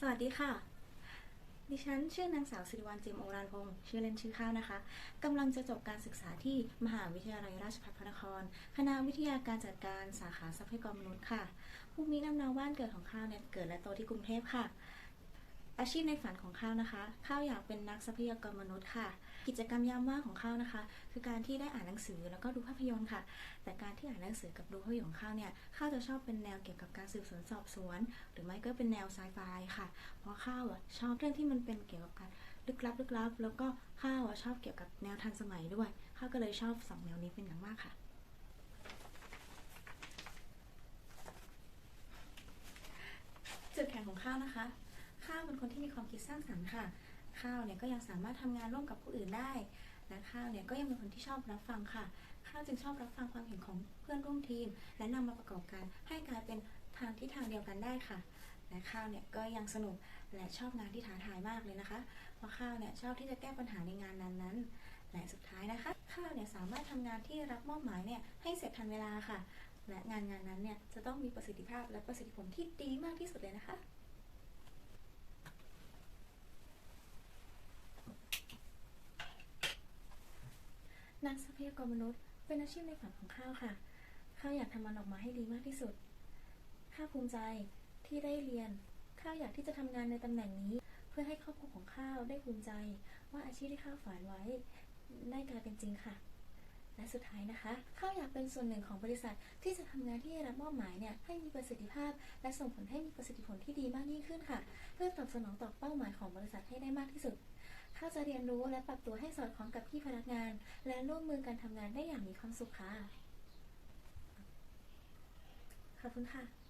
สวัสดีค่ะ ดิฉันชื่อนางสาวสิริวัลเจมโอรานพงศ์ชื่อเล่นชื่อข้าวนะคะกำลังจะจบการศึกษาที่มหาวิทยาลัยราชภัฏพระนคร คณะวิทยาการจัดการสาขาทรัพยากรมนุษย์ค่ะภูมิลำเนาบ้านเกิดของข้าวเนี่ยเกิดและโตที่กรุงเทพค่ะ อาชีพในฝันของข้าวนะคะ ข้าวอยากเป็นนักทรัพยากรมนุษย์ค่ะ กิจกรรมยามว่างของข้าวนะคะ คือการที่ได้อ่านหนังสือแล้วก็ดูภาพยนตร์ค่ะ แต่การที่อ่านหนังสือกับดูภาพยนตร์ของข้าวเนี่ย ข้าวจะชอบเป็นแนวเกี่ยวกับการสืบสวนสอบสวน หรือไม่ก็เป็นแนวไซไฟค่ะ เพราะข้าวอะชอบเรื่องที่มันเป็นเกี่ยวกับการลึกลับลึกลับ แล้วก็ข้าวอะชอบเกี่ยวกับแนวทันสมัยด้วย ข้าวก็เลยชอบสองแนวนี้เป็นอย่างมากค่ะจุดแข็งของข้าวนะคะ ข้าวเป็นคนที่มีความคิดสร้างสรรค์ค่ะ ข้าวเนี่ยก็ยังสามารถทำงานร่วมกับผู้อื่นได้และข้าวเนี่ยก็ยังเป็นคนที่ชอบรับฟังค่ะ ข้าวจึงชอบรับฟังความเห็นของเพื่อนร่วมทีม และนำมาประกอบกันให้กลายเป็นทางที่ทางเดียวกันได้ค่ะและข้าวเนี่ยก็ยังสนุกและชอบงานที่ท้าทายมากเลยนะคะ เพราะข้าวเนี่ยชอบที่จะแก้ปัญหาในงานนั้นๆ และสุดท้ายนะคะ ข้าวเนี่ยสามารถทำงานที่รับมอบหมายเนี่ยให้เสร็จทันเวลาค่ะ และงานงานนั้นเนี่ยจะต้องมีประสิทธิภาพและประสิทธิผลที่ดีมากที่สุดเลยนะคะ นักทรัพยากรมนุษย์ เป็นอาชีพในฝันของข้าวค่ะ ข้าวอยากทำมันออกมาให้ดีมากที่สุด ข้าภูมิใจที่ได้เรียน ข้าวอยากที่จะทำงานในตำแหน่งนี้ เพื่อให้ครอบครัวของข้าวได้ภูมิใจ ว่าอาชีพที่ข้าวฝันไว้ได้กลายเป็นจริงค่ะ และสุดท้ายนะคะข้าวอยากเป็นส่วนหนึ่งของบริษัทที่จะทำงานที่ได้รับมอบหมายเนี่ยให้มีประสิทธิภาพ และส่งผลให้มีประสิทธิผลที่ดีมากยิ่งขึ้นค่ะ เพื่อตอบสนองต่อเป้าหมายของบริษัทให้ได้มากที่สุด ข้าจะเรียนรู้และปรับตัวให้สอดคล้องกับพี่พนักงาน และร่วมมือกันทำงานได้อย่างมีความสุขค่ะ ขอบคุณค่ะ